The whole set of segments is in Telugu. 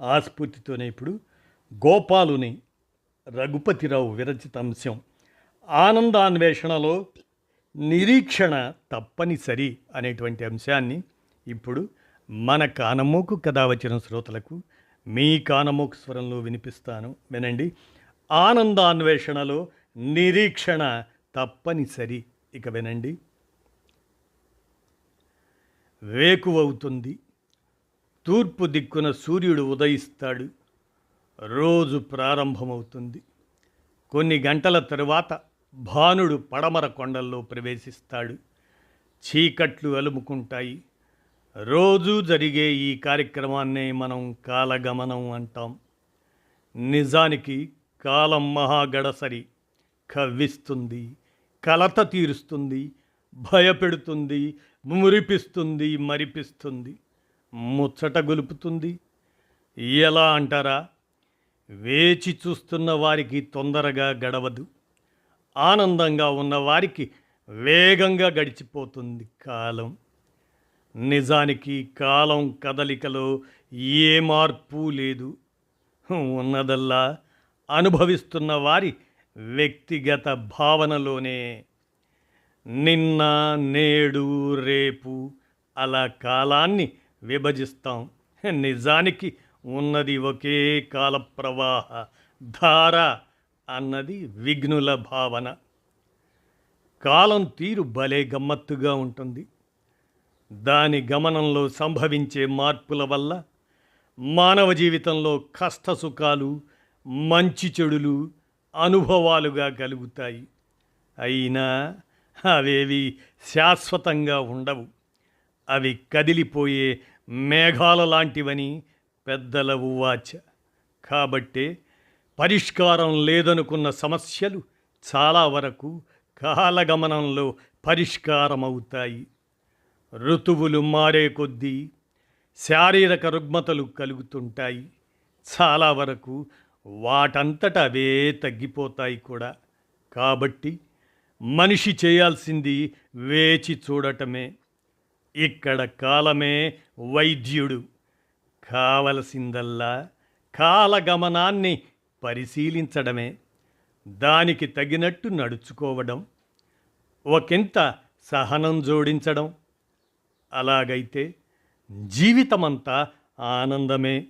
ఆస్ఫూర్తితోనే ఇప్పుడు గోపాలుని రఘుపతిరావు విరచిత అంశం. ఆనందాన్వేషణలో నిరీక్షణ తప్పనిసరి అనేటువంటి అంశాన్ని ఇప్పుడు మన కానమోకు కథ వచ్చిన శ్రోతలకు మీ కానమోకు స్వరంలో వినిపిస్తాను. వినండి. ఆనందాన్వేషణలో నిరీక్షణ తప్పనిసరి. ఇక వినండి. వేకువవుతుంది. తూర్పు దిక్కున సూర్యుడు ఉదయిస్తాడు. రోజు ప్రారంభమవుతుంది. కొన్ని గంటల తరువాత భానుడు పడమర కొండల్లో ప్రవేశిస్తాడు. చీకట్లు అలుముకుంటాయి. రోజూ జరిగే ఈ కార్యక్రమాన్నే మనం కాలగమనం అంటాం. నిజానికి కాలం మహాగడసరి. కవ్విస్తుంది కలత తీరుస్తుంది భయపెడుతుంది మురిపిస్తుంది మరిపిస్తుంది. ముచ్చట గొలుపుతుంది. ఎలా అంటారా? వేచి చూస్తున్న వారికి తొందరగా గడవదు. ఆనందంగా ఉన్న వారికి వేగంగా గడిచిపోతుంది కాలం. నిజానికి కాలం కదలికలో ఏ మార్పు లేదు. ఉన్నదల్లా అనుభవిస్తున్న వారి వ్యక్తిగత భావనలోనే నిన్న నేడు రేపు అలా కాలాన్ని విభజిస్తాం. నిజానికి ఉన్నది ఒకే కాల ప్రవాహ ధార అన్నది విఘ్నుల భావన. కాలం తీరు భలే గమ్మత్తుగా ఉంటుంది. దాని గమనంలో సంభవించే మార్పుల వల్ల మానవ జీవితంలో కష్ట సుఖాలు మంచి చెడులు అనుభవాలుగా కలుగుతాయి. అయినా అవేవి శాశ్వతంగా ఉండవు. అవి కదిలిపోయే మేఘాల లాంటివని పెద్దల ఉవాచ కాబట్టే పరిష్కారం లేదనుకున్న సమస్యలు చాలా వరకు కాలగమనంలో పరిష్కారమవుతాయి. ఋతువులు మారే కొద్దీ శారీరక రుగ్మతలు కలుగుతుంటాయి. చాలా వరకు వాటంతట అవే తగ్గిపోతాయి కూడా. కాబట్టి మనిషి చేయాల్సింది వేచి చూడటమే. ఇక్కడ కాలమే వైద్యుడు. కావలసిందల్లా కాలగమనాన్ని పరిశీలించడమే. దానికి తగినట్టు నడుచుకోవడం. ఒకంత సహనం జోడించడం. అలాగైతే జీవితమంతా ఆనందమే.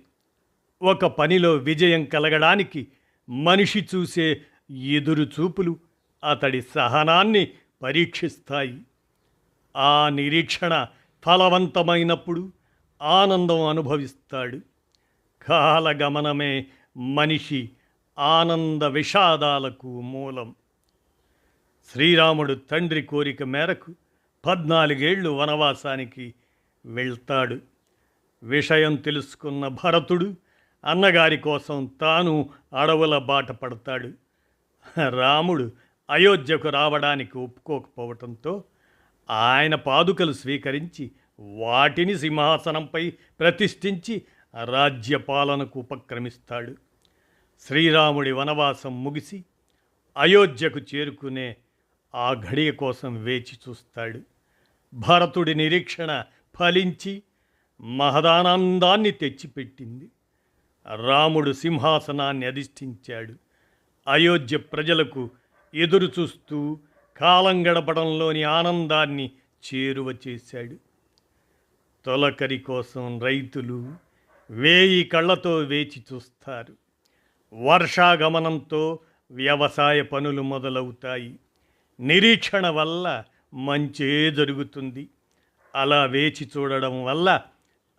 ఒక పనిలో విజయం కలగడానికి మనిషి చూసే ఎదురు చూపులు అతడి సహనాన్ని పరీక్షిస్తాయి. ఆ నిరీక్షణ ఫలవంతమైనప్పుడు ఆనందం అనుభవిస్తాడు. కాలగమనమే మనిషి ఆనంద విషాదాలకు మూలం. శ్రీరాముడు తండ్రి కోరిక మేరకు పద్నాలుగేళ్ళు వనవాసానికి వెళ్తాడు. విషయం తెలుసుకున్న భరతుడు అన్నగారి కోసం తాను అడవుల బాట పడతాడు. రాముడు అయోధ్యకు రావడానికి ఒప్పుకోకపోవటంతో ఆయన పాదుకలు స్వీకరించి వాటిని సింహాసనంపై ప్రతిష్ఠించి రాజ్యపాలనకు ఉపక్రమిస్తాడు. శ్రీరాముడి వనవాసం ముగిసి అయోధ్యకు చేరుకునే ఆ ఘడియ కోసం వేచి చూస్తాడు. భరతుడి నిరీక్షణ ఫలించి మహదానందాన్ని తెచ్చిపెట్టింది. రాముడు సింహాసనాన్ని అధిష్ఠించాడు. అయోధ్య ప్రజలకు ఎదురు చూస్తూ కాలం గడపడంలోని ఆనందాన్ని చేరువ చేశాడు. తొలకరి కోసం రైతులు వేయి కళ్ళతో వేచి చూస్తారు. వర్షాగమనంతో వ్యవసాయ పనులు మొదలవుతాయి. నిరీక్షణ వల్ల మంచే జరుగుతుంది. అలా వేచి చూడడం వల్ల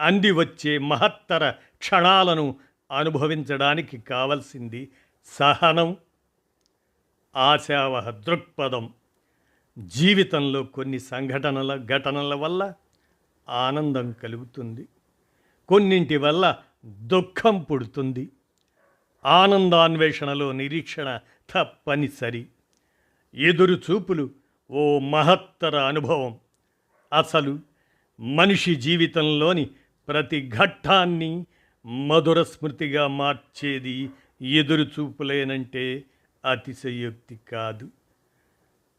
అంది వచ్చే మహత్తర క్షణాలను అనుభవించడానికి కావలసింది సహనం ఆశావహ దృక్పథం. జీవితంలో కొన్ని సంఘటనల ఘటనల వల్ల ఆనందం కలుగుతుంది. కొన్నింటి వల్ల దుఃఖం పుడుతుంది. ఆనందాన్వేషణలో నిరీక్షణ తప్పనిసరి. ఎదురు చూపులు ఓ మహత్తర అనుభవం. అసలు మనిషి జీవితంలోని ప్రతి ఘట్టాన్ని మధుర స్మృతిగా మార్చేది ఎదురు చూపులేనంటే అతిశయోక్తి కాదు.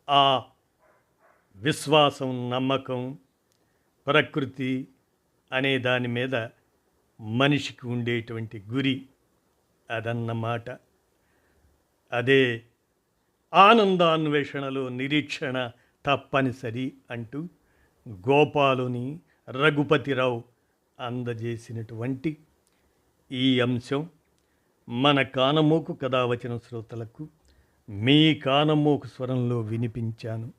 ఆ విశ్వాసం నమ్మకం ప్రకృతి అనే దాని మీద మనిషికి ఉండేటువంటి గురి అదన్నమాట. అదే ఆనందాన్వేషణలో నిరీక్షణ తప్పనిసరి అంటూ గోపాలుని రఘుపతిరావు అందజేసినటువంటి ఈ అంశం. మన కానమోకు కథ వచ్చిన శ్రోతలకు మీ కానమోకు స్వరంలో వినిపించాను.